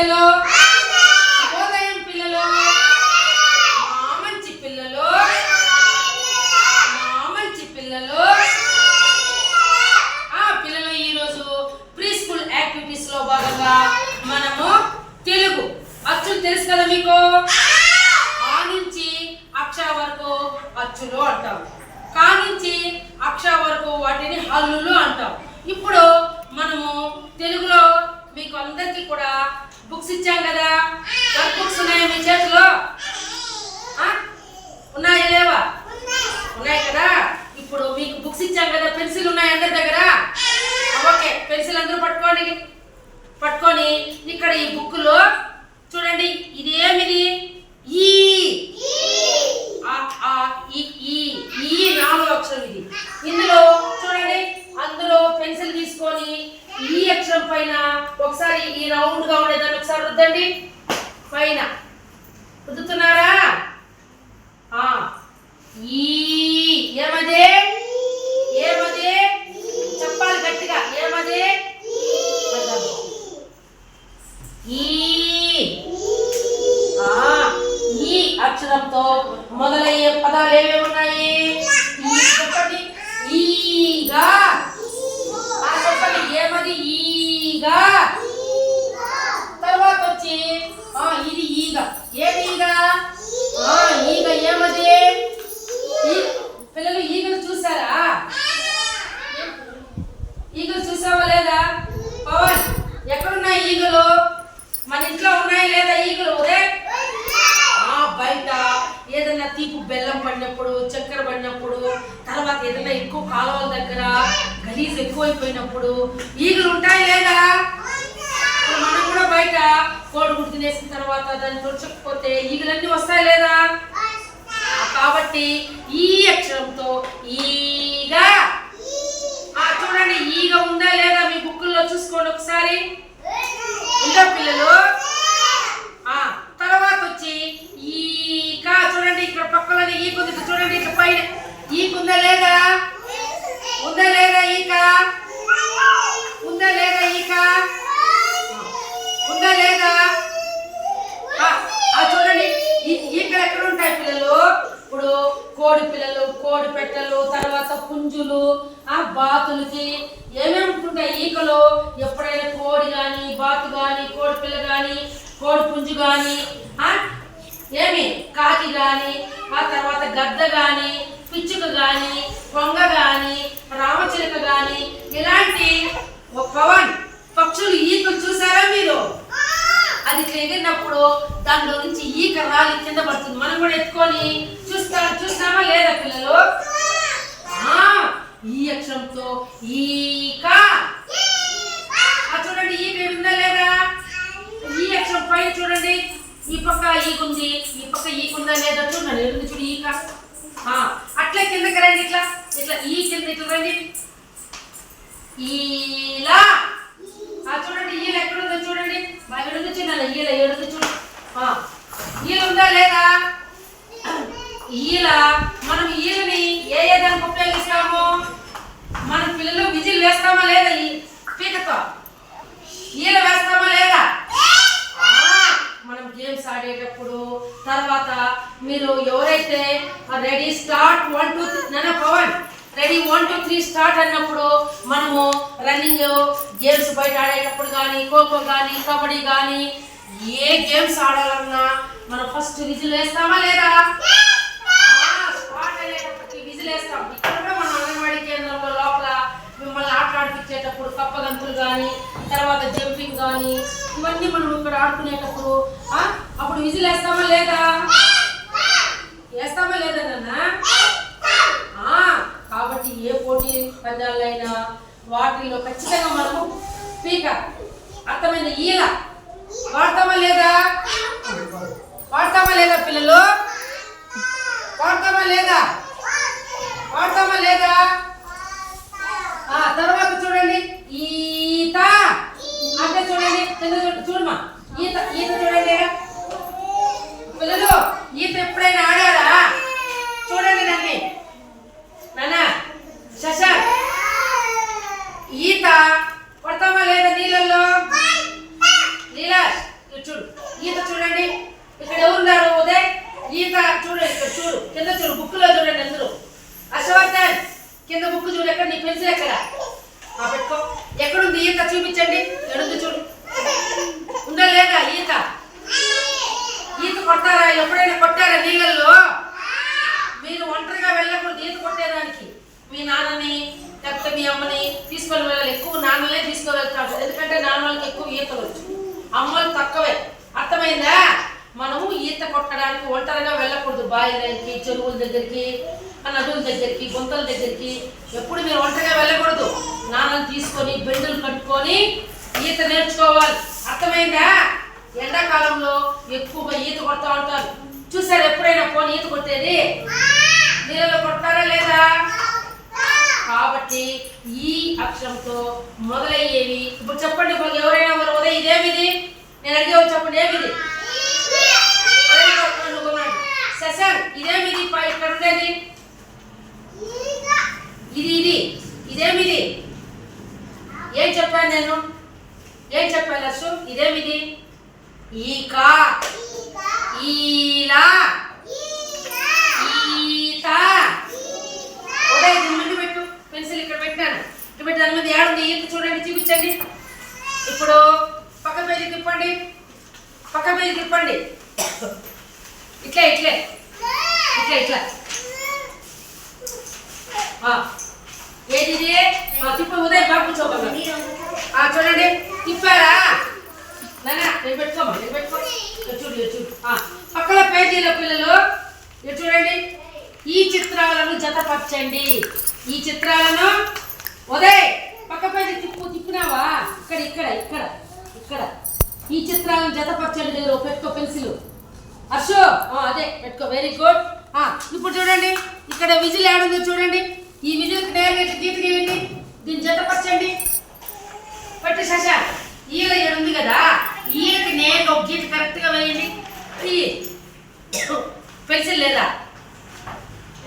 పిల్లలు. శుభోదయం పిల్లలు. మా మంచి పిల్లలు. మా మంచి పిల్లలు. ఆ పిల్లలు ఈరోజు ప్రీ స్కూల్ యాక్టివిటీస్లో భాగంగా మనము తెలుగు. అచ్చులు తెలుసు కదా మీకు? ఆ నుంచి అక్ష వరకు అచ్చులు అంటాం. కా నుంచి అక్ష వరకు వాటిని హల్లులు అంటాం. ఇప్పుడు మనము తెలుగులో మీకు అందరికీ కూడా బుక్స్ ఇచ్చాం కదా. వర్క్ బుక్స్ ఉన్నాయా మీ చేతిలో? ఉన్నాయా లేవా? ఉన్నాయి కదా. ఇప్పుడు మీకు బుక్స్ ఇచ్చాం కదా. పెన్సిల్ ఉన్నాయి అందరి దగ్గర? ఓకే పెన్సిల్ అందరూ పట్టుకోండి. పట్టుకొని ఇక్కడ ఈ బుక్లో లో చూడండి ఇది ఏమిది ఈ ఆ, ఆ, ఈ ఈ ఈ నాలుగు అక్షరం ఇది ఇందులో చూడండి అందులో పెన్సిల్ తీసుకొని ఈ అక్షరం పైన ఒకసారి ఈ రౌండ్గా ఉండేదాన్ని ఒకసారి రుద్దండి పైన రుద్దుతున్నారా ఆ ఈ ఏమదే ఏమదే చెప్పాలి గట్టిగా ఏమదే ఈ ఆ ఈ అక్షరంతో మొదలయ్యే పదాలు ఏమేమి ఉన్నాయి ఈ చెప్పండి ఈగా ఆ చెప్పండి ఏమది ఈగా తర్వాత వచ్చి ఆ ఇది ఈగ ఏది ఈగ ఆ ఈగ ఏమది ఈ- పిల్లలు ఈగలు చూసారా ఈగలు చూసావా లేదా పవన్ ఎక్కడున్నాయి ఈగలు మన ఇంట్లో ఉన్నాయి లేదా ఈగలు ఉదయ్ ఆ బయట ఏదైనా తీపు బెల్లం పడినప్పుడు చక్కెర పడినప్పుడు తర్వాత ఏదైనా ఎక్కువ కాలువల దగ్గర గలీజ్ ఈగలు ఉంటాయి లేదా? మనం కూడా బయట కోడిగుడ్డు తినేసిన తర్వాత దాన్ని తుడచకపోతే ఈగలన్నీ వస్తాయి లేదా? కాబట్టి ఈ అక్షరంతో ఈగా. చూడండి ఈగ ఉందా లేదా మీ బుక్కుల్లో చూసుకోండి ఒకసారి. ఉందా పిల్లలు? ఆ తర్వాత వచ్చి ఈక చూడండి ఇక్కడ పక్కలోనే ఈ కొద్దిగా చూడండి ఇట్లా పైన ఈక ఉందా లేదా ఉందా లేదా ఈక ఉందా లేదా ఈక ఉందా లేదా? ఆ, చూడండి ఈ- ఎక్కడ ఉంటాయి పిల్లలు? ఇప్పుడు కోడి పిల్లలు కోడి పెట్టలు తర్వాత పుంజులు ఆ బాతులకి ఏమేమి ఉంటుంటాయి? ఈకలు ఎప్పుడైనా కోడి కానీ బాతు కానీ కోడి పిల్ల కానీ కోడి పుంజు కానీ ఏమి? కాకి కానీ ఆ తర్వాత గద్ద కానీ పిచ్చుక కానీ కొంగ కానీ రామచిలుక కానీ ఇలాంటి ఒక పవన్ పక్షులు ఈకలు చూసారా మీరు? అది ఇట్లా ఎగిరినప్పుడు దానిలో నుంచి ఈక రాలి కింద పడుతుంది. మనం కూడా ఎత్తుకొని చూస్తా చూస్తామా లేదా పిల్లలు ఆ ఈ అక్షరంతో ఈక ఆ చూడండి ఈక ఉందా లేదా ఈ అక్షరం పైన చూడండి ఈ పక్క ఈక ఉంది ఈ పక్క ఈక ఉందా లేదా చూడండి ఎదురు చూడు ఈక ఆ, అట్లే కిందకి రండి ఇట్లా ఇట్లా ఈ కింద ఇట్లా రండి ఈలా ఆ చూడండి ఈల ఎక్కడ ఉందో చూడండి మా ఎడుగు చిన్న ఈల ఎడుగు చూడు ఆ, ఈల ఉందా లేదా ఈల మనం ఈలని ఏ ఏ దానికి ఉపయోగిస్తాము? మన పిల్లలు విజిల్ వేస్తామా లేదా ఈ పీకతో? ఈల వేస్తామా లేదా? మనం గేమ్స్ ఆడేటప్పుడు తర్వాత మీరు ఎవరైతే ready start one two three నన్న Pavan ready one two three start అన్నప్పుడు మనము రన్నింగ్ గేమ్స్ బయట ఆడేటప్పుడు కానీ ఖోఖో కానీ కబడ్డీ కానీ ఏ గేమ్స్ ఆడాలన్నా మనం ఫస్ట్ విజిల్ వేస్తామా లేదా స్టార్ట్ అయ్యేటప్పటికి విజిల్ వేస్తాం ఇక్కడ కూడా మన అంగన్వాడీ కేంద్రంలో లోపల మిమ్మల్ని ఆట ఆడిపించేటప్పుడు కానీ తర్వాత జంపింగ్ కానీ ఇవన్నీ మనం ఇక్కడ ఆడుకునేటప్పుడు అప్పుడు విజిల్ వేస్తామా లేదా? వేస్తామా లేదా నాన్న? కాబట్టి ఏ పోటీ పందాలైనా వాటిల్లో ఖచ్చితంగా మనము స్పీకర్ అర్థమైన ఈల వాడతామా లేదా? వాడతామా లేదా పిల్లలు? వాడతామా లేదా? వాడతామా లేదా? ఇక్కడ ఎవరున్నారు ఉదయ్ ఈత చూడండి ఇక్కడ చూడు. కింద చూడు బుక్లో చూడండి అందరూ. హర్షవర్ధన్ కింద బుక్ చూడు ఎక్కడ? నీ పెన్సిల్ ఎక్కడ? పెట్టుకో. ఎక్కడుంది ఈత? చూపించండి. ఎడుగు చూడు. ఉందా లేదా ఈత? ఈత కొట్టారా ఎప్పుడైనా కొట్టారా నీళ్ళల్లో? మీరు ఒంటరిగా వెళ్ళకూడదు ఈత కొట్టేదానికి. మీ నాన్నని లేకపోతే మీ అమ్మని తీసుకొని వెళ్ళాలి. ఎక్కువ నాన్నలే తీసుకొని ఎందుకంటే నాన్న వాళ్ళకి ఎక్కువ ఈత వచ్చు. అమ్మలు తక్కువే. అర్థమైందా? మనము ఈత కొట్టడానికి ఒంటరిగా వెళ్ళకూడదు. బావి దగ్గరికి చెరువుల దగ్గరికి నదుల దగ్గరికి గుంతల దగ్గరికి. ఎప్పుడు మీరు ఒంటరిగా వెళ్ళకూడదు. నాన్నలు తీసుకొని బెండులు కట్టుకొని ఈత నేర్చుకోవాలి. అర్థమైందా? ఎండాకాలంలో ఎక్కువగా ఈత కొడతా ఉంటారు. చూసారు ఎప్పుడైనా పోనీ ఈత కొట్టేది? నీళ్ళలో కొట్టారా లేదా? కాబట్టి ఈ అక్షరంతో మొదలయ్యేవి. ఇప్పుడు చెప్పండి మాకు ఎవరైనా మరి ఉదయం ఇదేమిది? నేను అడిగేవారు చెప్పండి ఏమిది ఉదయం చెప్పండి నువ్వు ఉన్నాడు. శశాంక్ ఇదేమిది పై ఇక్కడ ఉండేది ఇది ఇది ఇదేమిది ఏం చెప్పాను నేను? ఏం చెప్పాను అసు? ఇదేమిది ఈక. ఈలా. ఈత. ఉదయ్ దీని ముందు పెట్టు. పెన్సిల్ ఇక్కడ పెట్టాను ఇక్కడ పెట్టి దాని మీద ఏడుంది? ఈత చూడండి చూపించండి. ఇప్పుడు పక్క పేజీ తిప్పండి. పక్క పేజీ తిప్పండి. ఇట్లే ఇట్లే. ఇట్లా ఇట్లా. ఆ. ఏది ఇది ఆ, తిప్పు ఉదయ్ బాగా కూర్చోబాబు చూడండి. తిప్పారా? నాన్న నేను పెట్టుకోమా నేను పెట్టుకో. చూడు చూడు. ఆ, పక్కన పేజీలో పిల్లలు చూడండి. ఈ చిత్రాలను జతపరచండి. ఈ చిత్రాలను ఉదయ్ పక్క పేజీ తిప్పు తిప్పినావా? ఇక్కడ ఇక్కడ ఇక్కడ ఇక్కడ. ఈ చిత్రాలను జతపరచండి దగ్గర పెట్టుకో పెన్సిల్. హర్షు ఆ, అదే పెట్టుకో. వెరీ గుడ్ ఇప్పుడు చూడండి. ఇక్కడ విజిల్ ఏడుందో చూడండి. ఈ విజిల్కి డైరెక్ట్ ఇట్లా గీత గీయండి దీన్ని జతపరచండి. పట్టి శశ ఈల ఉంది కదా ఈలకి నేను ఒక గీత కరెక్ట్గా వేయండి. ఈ పెన్సిల్ లేదా?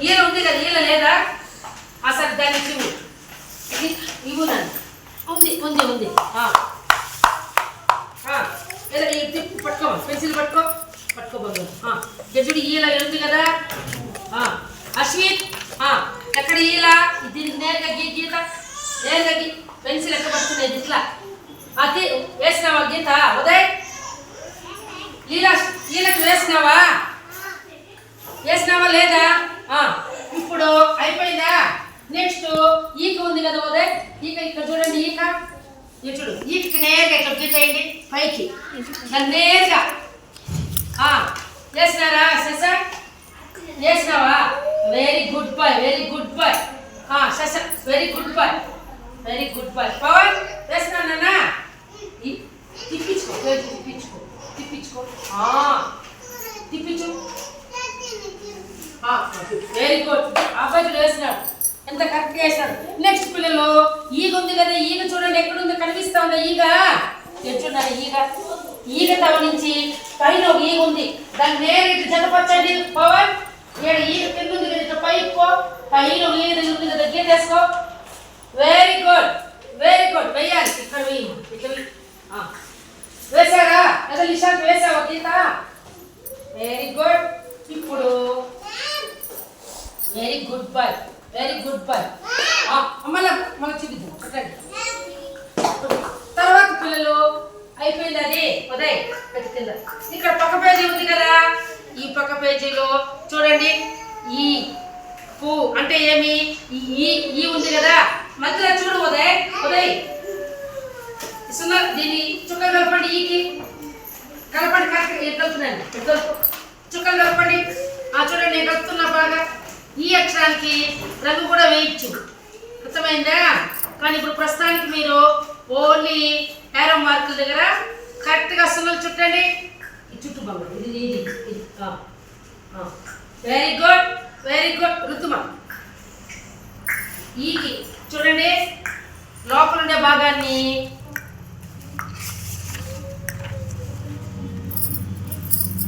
ఈల ఉంది కదా ఈల లేదా? అసలు దాన్ని ఇవ్వు. ఇవ్వు నన్ను ఉంది ఉంది ఉంది. ఈ తిప్పు పట్టుకో పెన్సిల్ పట్టుకో. పట్టుకోబోదు. ఈల ఈడ కదా? ఆ, అశ్విత్ ఆ, ఎక్కడ ఈల? దీన్ని నేరుగా గీ గీత నేరుగా గీ పెన్సిల్ ఎక్కడ పడుతున్నాయి ఇట్లా. అది వేసినావా గీత? ఉదయ్ ఈల ఈలకు వేసినావా? వేసినావా లేదా? ఆ, ఇప్పుడు అయిపోయిందా? నెక్స్ట్ ఈక ఉంది కదా ఉదయ్? ఈక ఇక్కడ చూడండి ఈక. ఇది చూడు ఈకకి నేరుగా ఇక్కడ గీత పైకి. నేరుగా. చేసినారా వేసినారా శశ very good boy very good boy శశ very good boy very good boy Pavan వేసినానా తిప్పించుకో పేరు తిప్పించుకో తిప్పించుకో. తిప్పించు. వెరీ గుడ్ అబ్బాయి వేసినాడు. ఎంత కరెక్ట్ వేసినాడు నెక్స్ట్ పిల్లలు ఈగ ఉంది కదా ఈగ చూడండి ఎక్కడుందో కనిపిస్తా ఉందా ఈగ? ఎట్టున్నారు ఈగ? ఈగ తవ నుంచి ఉంది. దాన్ని నేరు ఇటు జతపరచండి. పవన్ ఇక్కడ ఈ కింద ఉంది కదా ఇట్లా పైకి పైన ఒక దగ్గర ఉంది కదా గీత వేసుకో. వెరీ గుడ్ వెరీ గుడ్ వెయ్యాలి. ఇక్కడ వెయ్యి. ఇక్కడ వెయ్యి. ఆ. వేసారా? ఏదో నిశాంత్ వేసావా గీత? వెరీ గుడ్ ఇప్పుడు very good boy very good boy మళ్ళీ మళ్ళీ చూపిద్దాం. చూడండి తర్వాత పిల్లలు అయిపోయింది అది. ఉదయ్ పెట్టి పేజీ ఉంది కదా? ఈ పక్క పేజీలో చూడండి. ఈ పు అంటే ఏమి? ఈ ఈ ఉంది కదా? మధ్యలో చూడు ఉదయ్ ఉదయ్. సున్నా దీన్ని చుక్క కలపండి ఈకి. కలపండి కరెక్ట్ ఇటు చుక్కలు కలపండి. ఆ చూడండి నేను కలుపుతున్నా బాగా. ఈ అక్షరానికి రంగు కూడా వేయచ్చు అర్థమైందా? కానీ ఇప్పుడు ప్రస్తుతానికి మీరు ఓన్లీ ఏరో మార్కుల దగ్గర కరెక్ట్గా సున్నలు చుట్టండి ఈ చుట్టు బాబు ఇది ఇది ఇది వెరీ గుడ్ వెరీ గుడ్ రుతుమ. ఈకి చూడండి లోపల ఉండే భాగాన్ని.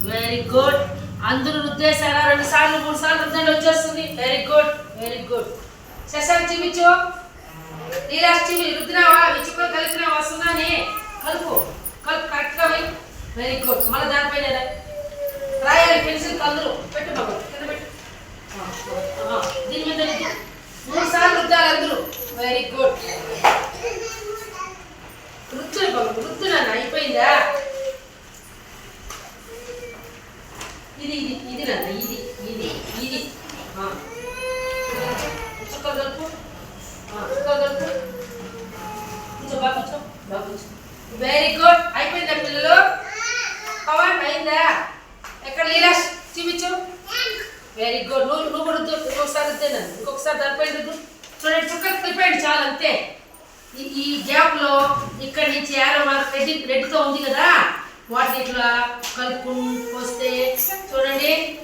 వెరీ గుడ్ అందరూ రుద్దేశారా? రెండు సార్లు మూడు సార్లు రుద్దండి వచ్చేస్తుంది. Very good very good Shashank చూపించు. నీలాస్ చూపి రుద్దినావా? విచ్చుకొని కలిపినావా? సున్నాని కలుపు. కలుపు కరెక్ట్గా వెయ్యి వెరీ గుడ్ మళ్ళీ దానిపైన రాయాలి పెన్సిల్ అందరూ పెట్టు బాబు కింద పెట్టు. దీని మీద మూడు సార్లు రుద్దాలి అందరూ వెరీ గుడ్ వృత్తులు బాబు వృత్తులు అయిపోయిందా? ఇది ఇది ఇది నాన్న ఇది ఇది ఇది. ఆ. చుక్కలు కలుపు ఆ, చుక్కలు కలుపు కొంచెం బాగా కూర్చో బాగా కూర్చో. వెరీ గుడ్ అయిపోయిందా పిల్లలు? పవన్ అయిందా? ఎక్కడ లీలాష్ చూపించు. వెరీ గుడ్ నువ్వు నువ్వు కూడా ఇంకొకసారి రుద్దేనండి ఇంకొకసారి దరిపోయింది చూడండి చుక్కలు తిప్పండి చాలు అంతే. ఈ- ఈ ఇక్కడ నుంచి యారో వరకు రెడ్డి రెడ్డితో ఉంది కదా? వాటిని ఇట్లా కలుపుకుంటూ వస్తే చూడండి.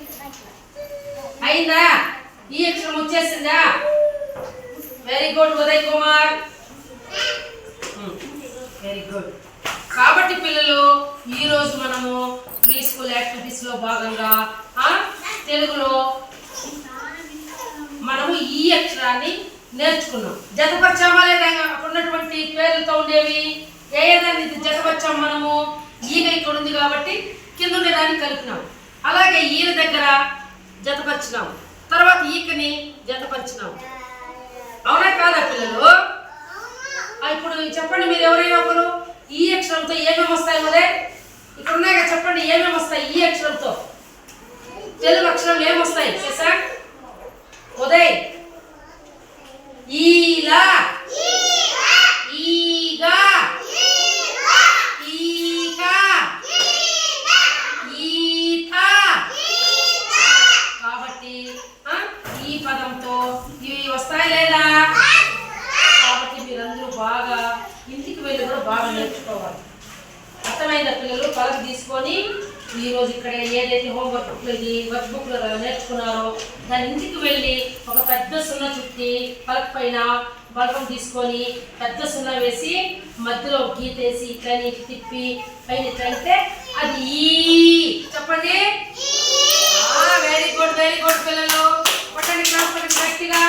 అయిందా? ఈ అక్షరం వచ్చేసిందా? Very good Uday Kumar. Hmm. Very good కాబట్టి పిల్లలు ఈరోజు మనము మీ స్కూల్ యాక్టివిటీస్లో భాగంగా తెలుగులో మనము ఈ అక్షరాన్ని నేర్చుకున్నాం. జతపరిచామా లేదా? ఉన్నటువంటి పేర్లతో ఉండేవి. ఏ ఏదాన్ని జతపరిచాం మనము? ఈగ ఇక్కడ ఉంది కాబట్టి కింద ఉండేదాన్ని కలిపినాం. అలాగే ఈల దగ్గర జతపరిచినాం. తర్వాత ఈకని జతపరిచినాం. అవునా కాదా పిల్లలు? ఇప్పుడు చెప్పండి మీరు ఎవరైనా ఒకరు. ఈ అక్షరంతో ఏమేమి వస్తాయి మరే ఇక్కడ చెప్పండి ఏమేమి వస్తాయి ఈ అక్షరంతో? తెలుగు అక్షరం ఏమొస్తాయి? శశాంక్ ఉదయ్. నేర్చుకొని ఈరోజు ఇక్కడ ఏదైతే హోంవర్క్ బుక్ ఇది వర్క్ బుక్లో నేర్చుకున్నారో దాని ఇంటికి వెళ్ళి ఒక పెద్ద సున్న చుట్టి పలక్ పైన బల్బం తీసుకొని పెద్ద సున్నా వేసి మధ్యలో గీత వేసి ఇట్లని తిప్పి పైన ఇట్లంటే అది ఈ. చెప్పండి? వెరీ గుడ్ వెరీ గుడ్ పిల్లలు. పట్టండి క్లాస్ పట్టండి గట్టిగా